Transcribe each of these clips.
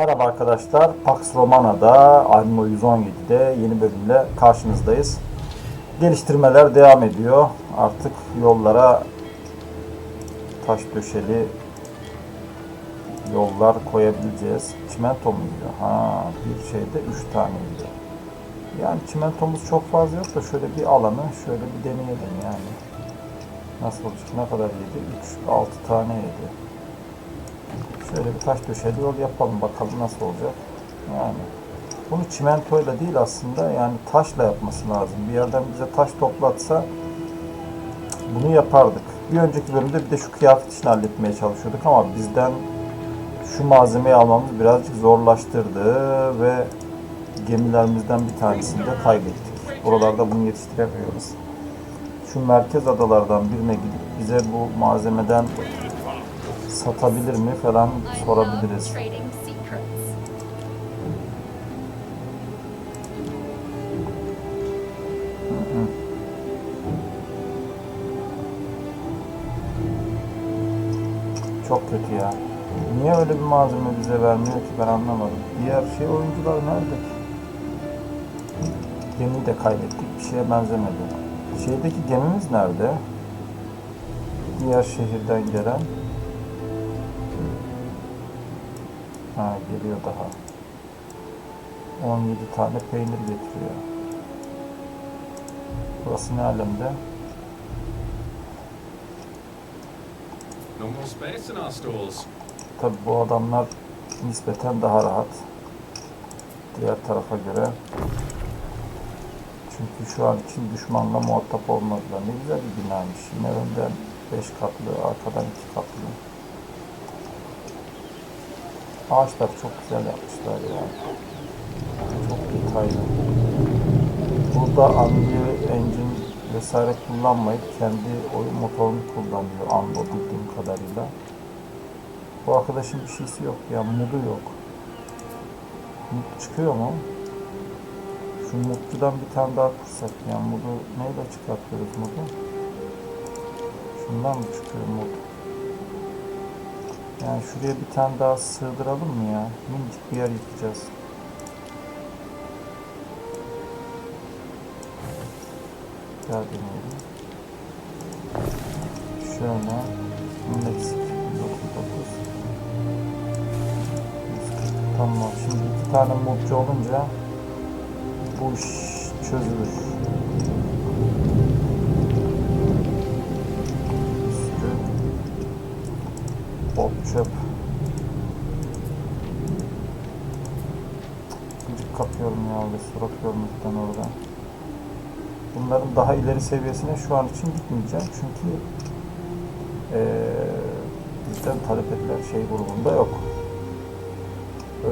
Merhaba arkadaşlar, Pax Romana'da Anno 117'de yeni bölümle karşınızdayız. Geliştirmeler devam ediyor. Artık yollara taş döşeli yollar koyabileceğiz. Çimento muydu? Ha, bir şeyde 3 taneydi. Yani çimentomuz çok fazla yok da şöyle bir alanı şöyle bir deneyelim yani. Nasıl olacak? Ne kadar yedi? 3, 6 tane yedi. Şöyle bir taş döşeli yol yapalım bakalım nasıl olacak. Yani bunu çimentoyla değil aslında yani taşla yapması lazım. Bir yerden bize taş toplatsa bunu yapardık. Bir önceki bölümde bir de şu kıyafet işini halletmeye çalışıyorduk ama bizden şu malzemeyi almamız birazcık zorlaştırdı ve gemilerimizden bir tanesini de kaybettik. Buralarda bunu yetiştiremiyoruz. Şu merkez adalardan birine gidip bize bu malzemeden satabilir mi falan sorabiliriz. Çok kötü ya. Niye öyle bir malzeme bize vermiyor ki ben anlamadım. Diğer şey oyuncular nerede ki? Gemiyi de kaybettik. Bir şeye benzemedi. Şeydeki gemimiz nerede? Diğer şehirden gelen. Ha geliyor daha. 17 tane peynir getiriyor. Burası ne alemde? No more space in our stalls. Tabi bu adamlar nispeten daha rahat. Diğer tarafa göre. Çünkü şu an için düşmanla muhatap olmadılar. Ne güzel bir binaymış. Yine önden 5 katlı, arkadan 2 katlı. Ağaçlar çok güzel yapmışlar ya. Çok detaylı. Burada Unreal Engine vesaire kullanmayıp kendi oyun motorunu kullanıyor Anlo bildiğim kadarıyla. Bu arkadaşın bir şeysi yok ya, mudu yok. Mut çıkıyor mu? Şu mutludan bir tane daha kursak ya. Mudu neyle çıkartıyoruz mudu? Şundan mı çıkıyor mud? Yani şuraya bir tane daha sığdıralım mı ya? Minicik bir yer yıkacağız. Bir daha deneyelim. Şöyle. Bunun eksik. 139. 140. Tamam. Şimdi iki tane mutlu olunca bu iş çözülür. Bot çöp. Gıcık kapıyorum ya ve surat görmekten orada. Bunların daha ileri seviyesine şu an için gitmeyeceğim çünkü eee bizden talep edilen şey grubunda yok.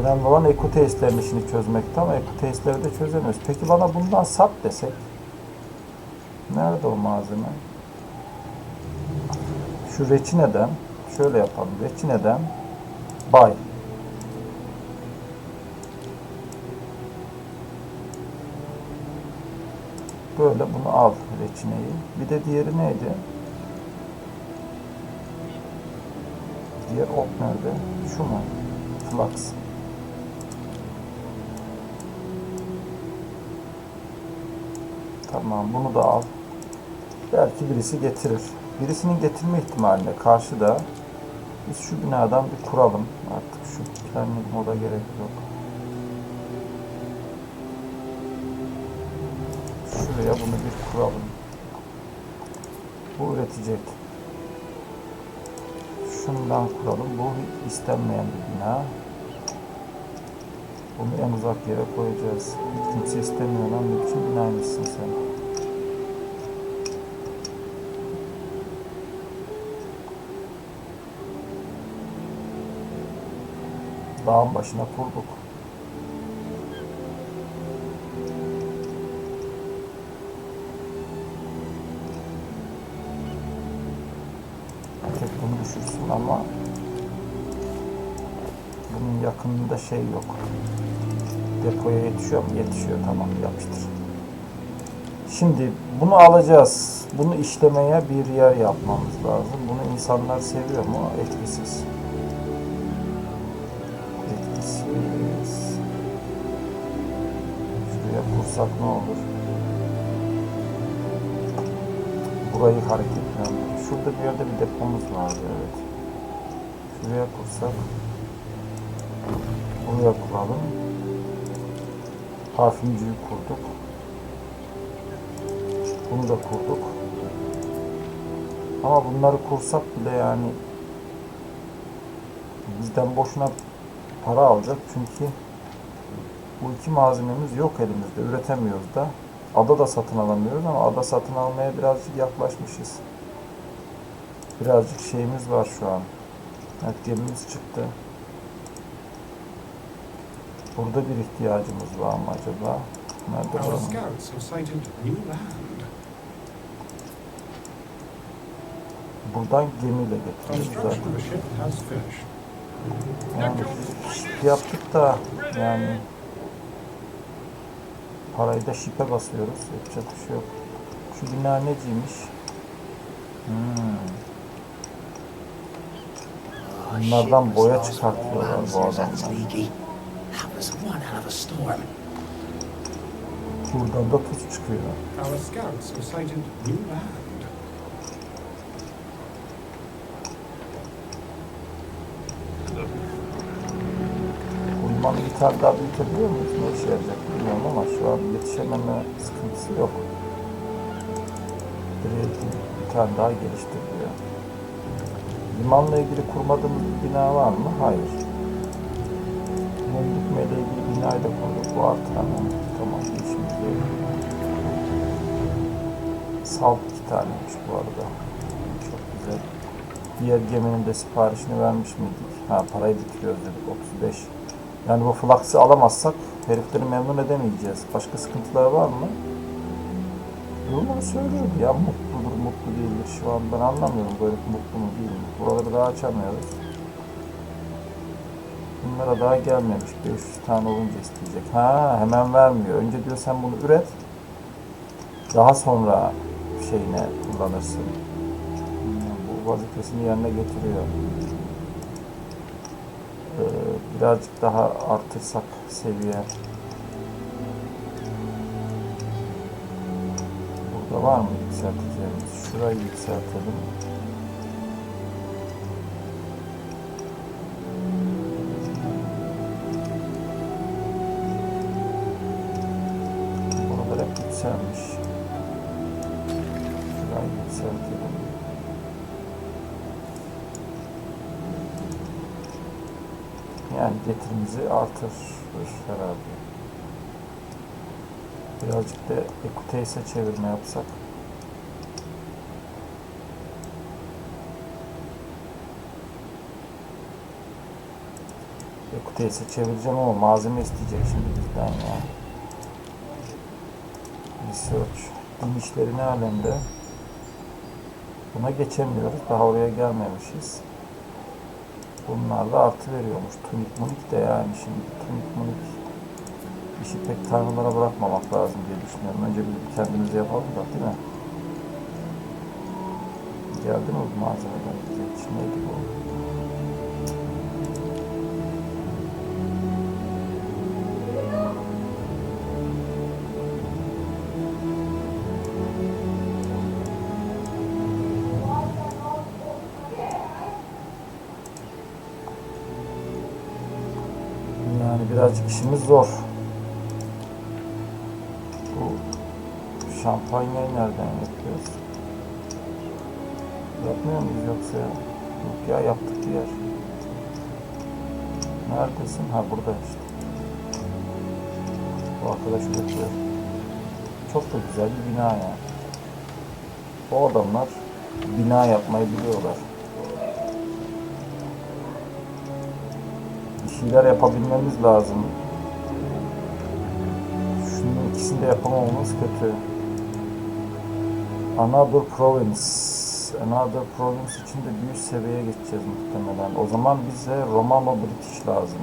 Önemli olan ekotestlerin işini çözmekte ama ekotestleri de çözemiyoruz. Peki bana bundan sat desek? Nerede o malzeme? Şu reçineden şöyle yapalım. Reçineden bay. Böyle bunu al reçineyi. Bir de diğeri neydi? Diğer ok nerede? Şu mu? Flux. Tamam bunu da al. Belki birisi getirir. Birisinin getirme ihtimaline karşı da biz şu binadan bir kuralım. Artık şu planning moda gerek yok. Şuraya bunu bir kuralım. Bu üretecek. Şundan kuralım. Bu istenmeyen bir bina. Bunu en uzak yere koyacağız. Hiç kimse istemiyor lan. Ne binaymışsın sen? Dağın başına kurduk. Tek bunu düşürsün ama bunun yakınında şey yok. Depoya yetişiyor mu? Yetişiyor. Tamam yapıştır. Şimdi bunu alacağız. Bunu işlemeye bir yer yapmamız lazım. Bunu insanlar seviyor mu? Etkisiz. Kursak ne olur? Burayı hareketlendir. Şurada bir yerde bir depomuz vardı evet. Şuraya kursak. Buraya kuralım. Parfümcüyü kurduk. Bunu da kurduk. Ama bunları kursak bile yani bizden boşuna para alacak çünkü bu iki malzememiz yok elimizde. Üretemiyoruz da. Ada da satın alamıyoruz ama ada satın almaya birazcık yaklaşmışız. Birazcık şeyimiz var şu an. Gemimiz çıktı. Burada bir ihtiyacımız var mı acaba? Nerede new land. Buradan gemiyle Construction zaten. Yani yaptık da yani parayı da şipe basıyoruz. Yapacak bir şey yok. Şu bina neciymiş? Hmm. Bunlardan boya çıkartıyorlar bu adamlar. Buradan da tuz çıkıyor. Tane daha büyütebiliyor muyuz? Ne işe yarayacak bilmiyorum ama şu an yetişememe sıkıntısı yok. Direği bir tane daha geliştiriliyor. Limanla ilgili kurmadığımız bir bina var mı? Hayır. Mumluk ile ilgili binayı da kurduk. Bu artıran tamam işimiz değil. Salt iki taneymiş bu arada. Çok güzel. Diğer geminin de siparişini vermiş miydik? Ha parayı bitiriyoruz dedik 35. Yani bu flaksi alamazsak herifleri memnun edemeyeceğiz. Başka sıkıntılar var mı? Bunları söylüyordu ya mutludur mutlu değildir şu an ben anlamıyorum böyle mutlu mu değil mi? Buraları daha açamıyoruz. Bunlara daha gelmemiş 500 tane olunca isteyecek. Ha hemen vermiyor. Önce diyor sen bunu üret. Daha sonra şeyine kullanırsın. Hmm, Bu vazifesini yerine getiriyor. Birazcık daha artırsak seviye. Burada var mı yükselteceğimiz? Şurayı yükseltelim. Buralar hep yükselmiş. Şurayı yükseltelim. Yani getirimizi artırır herhalde. Birazcık da Equitase'e çevirme yapsak. Equitase'e çevireceğim ama malzeme isteyecek şimdi bizden ya. Research. Din işleri ne alemde? Buna geçemiyoruz. Daha oraya gelmemişiz. Bunlarla artı veriyormuş. Tunik munik de yani şimdi tunik munik işi pek tanrılara bırakmamak lazım diye düşünüyorum. Önce bir kendimiz yapalım da değil mi? Geldi mi bu malzemeler? Geç neydi bu? Birazcık işimiz zor. Bu şampanyayı nereden yapıyoruz? Yapmıyor muyuz yoksa? Yok ya yaptık bir yer. Neredesin? Ha burada işte. Bu arkadaş üretiyor. Çok da güzel bir bina ya. O adamlar bina yapmayı biliyorlar. Bir şeyler yapabilmemiz lazım. Şunun ikisini de yapamamamız kötü. Another province. Another province için de büyük seviyeye geçeceğiz muhtemelen. O zaman bize Romano British lazım.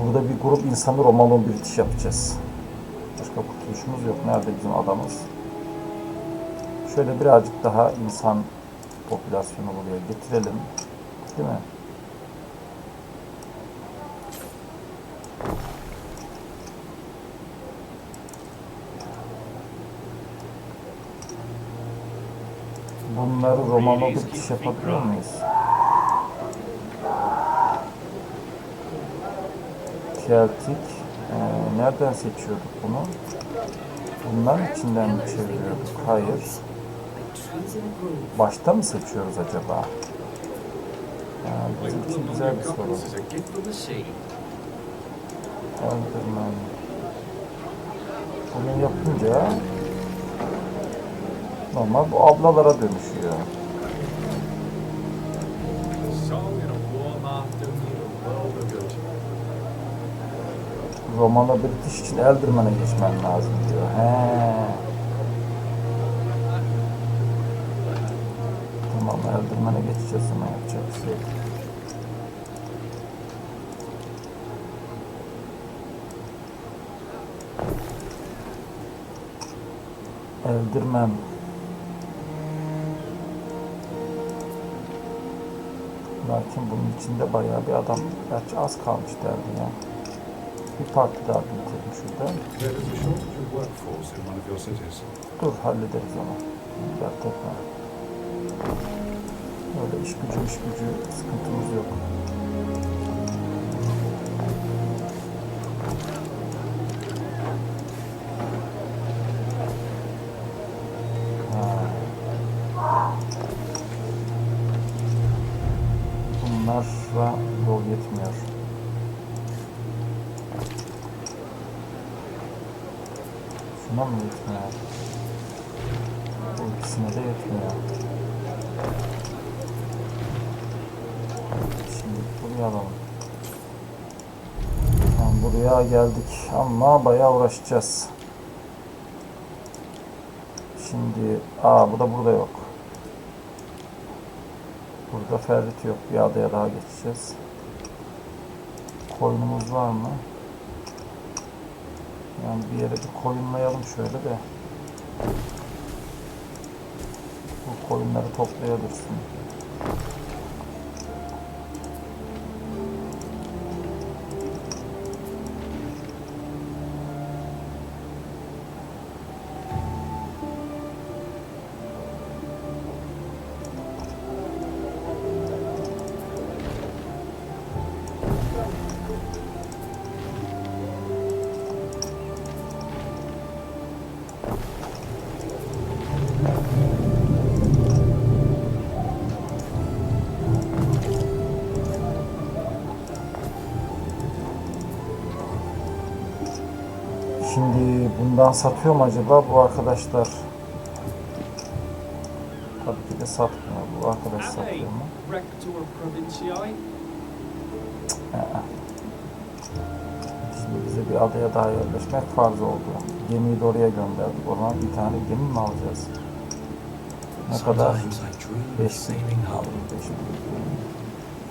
Burada bir grup insanı Romano British yapacağız. Başka kurtuluşumuz yok. Nerede bizim adamız? Şöyle birazcık daha insan popülasyonu buraya getirelim. Değil mi? Bunları Romano bir iş yapabiliyor muyuz? Celtic. Ee, nereden seçiyorduk bunu? Bunların içinden mi çeviriyorduk? Hayır. Başta mı seçiyoruz acaba? Ha, bizim Wait için güzel bir soru. sea. Elderman. Bunu yapınca normal bu ablalara dönüşüyor. A song and a warm afternoon a world of good. Romano British için Elderman'a geçmen lazım diyor. He. Tamam Elderman'a geçeceğiz ama yapacak bir şey yok. Lakin bunun içinde bayağı bir adam. Gerçi az kalmış derdi ya. Bir parti daha bitirdim şurada. Dur hallederiz onu. Dert etme. Öyle iş gücü iş gücü sıkıntımız yok. Şuna mı yetmiyor? Bu ikisine de yetmiyor. Şimdi buraya alalım. Tamam, buraya geldik ama bayağı uğraşacağız. Şimdi, aa bu da burada yok. Burada ferrit yok. Bir adaya daha geçeceğiz. Koyunumuz var mı? Yani bir yere bir koyunlayalım şöyle de. Bu koyunları toplayabilirsin. Şimdi bundan satıyor mu acaba bu arkadaşlar? Tabii ki de satmıyor. Bu arkadaş satıyor mu? Şimdi bize bir adaya daha yerleşmek farz oldu. Gemiyi de oraya gönderdik. O zaman bir tane gemi mi alacağız? Ne kadar? Sometimes I dream 5 of sailing home. aldım. Beş bin.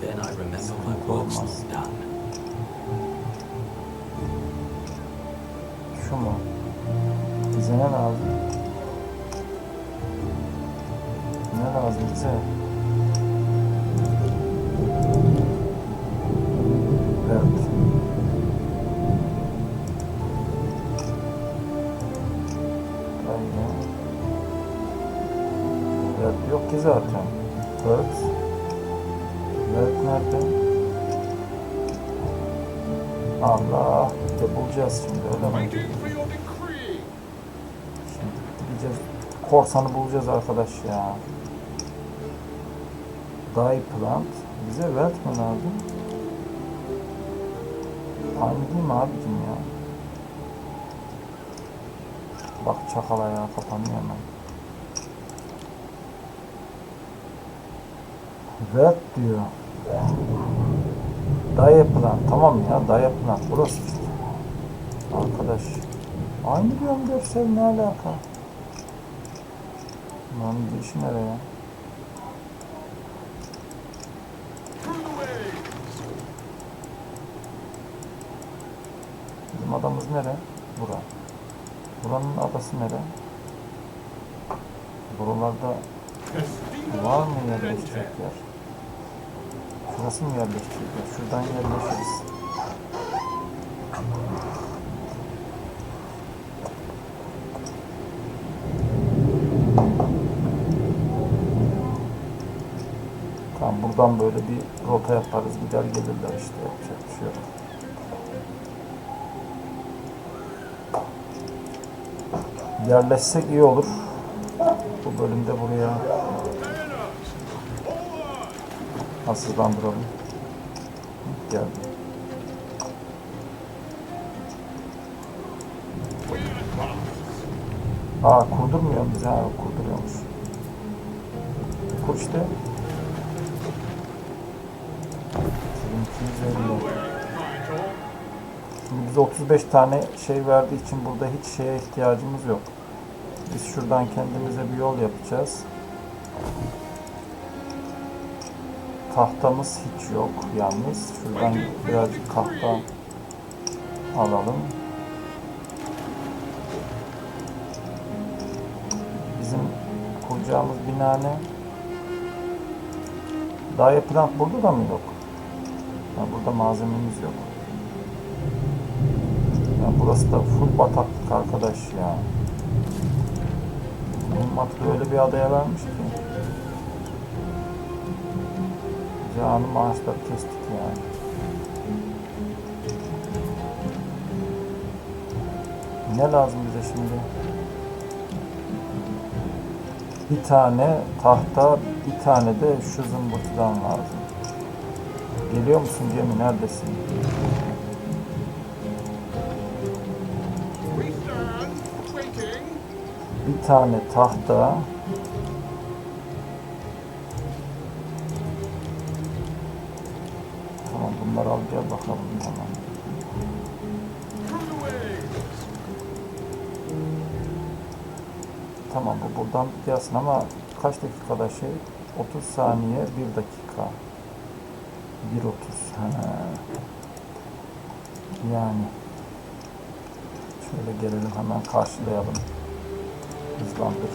Then I remember my Mu? Bize ne lazım? Ne lazım bize? Evet. Aynen. Evet yok ki zaten. Evet. Evet nerede? Allah. De bulacağız şimdi Korsanı bulacağız arkadaş ya. Die plant. Bize welt mi lazım? Aynı değil mi abicim ya? Bak çakala ya kapanıyor hemen. Welt diyor. Die plant. Tamam ya die plant. Burası. Arkadaş. Aynı diyorum görsel ne alaka? Lan girişi nereye? Bizim adamız nere? Bura. Buranın adası nere? Buralarda var mı yerleşecek yer? Şurası mı yerleşecek yer? Şuradan yerleşiriz. Buradan böyle bir rota yaparız. Gider gelirler işte. Yapacak bir şey yok. Yerleşsek iyi olur. Bu bölümde buraya hızlandıralım. Geldi. Aa kurdurmuyor bize ha kurduruyormuş. Kur işte. 2250. Şimdi bize 35 tane şey verdiği için burada hiç şeye ihtiyacımız yok. Biz şuradan kendimize bir yol yapacağız. Tahtamız hiç yok yalnız. Şuradan birazcık tahta alalım. Bizim kuracağımız bina ne? Plant burada da mı yok? Ya burada malzememiz yok. Ya burası da full bataklık arkadaş ya. Mühimmatı öyle bir adaya vermiş ki. Canım ağaçları kestik yani. Ne lazım bize şimdi? Bir tane tahta, bir tane de şu zımbırtıdan lazım. Geliyor musun neredesin? We stand waiting. Bir tane tahta. Tamam bunları al gel bakalım wings. Tamam bu buradan gelsin ama kaç dakikada şey? 30 saniye 1 dakika. 1.30 ha. Yani şöyle gelelim hemen karşılayalım. Hızlandır.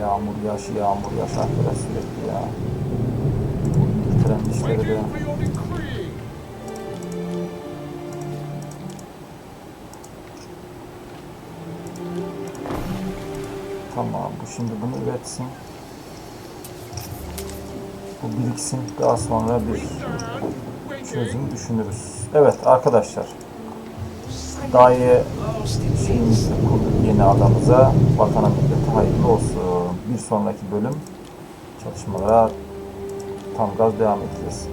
Yağmur yaş, yağmur yaş arkadaş sürekli ya. Bitiren işleri de. Tamam bu şimdi bunu üretsin. Bu biriksin. Daha sonra bir çözüm düşünürüz. Evet arkadaşlar. Daye şeyimizi kurduk yeni adamıza. Vatana millete hayırlı olsun. Bir sonraki bölüm çalışmalara tam gaz devam edeceğiz.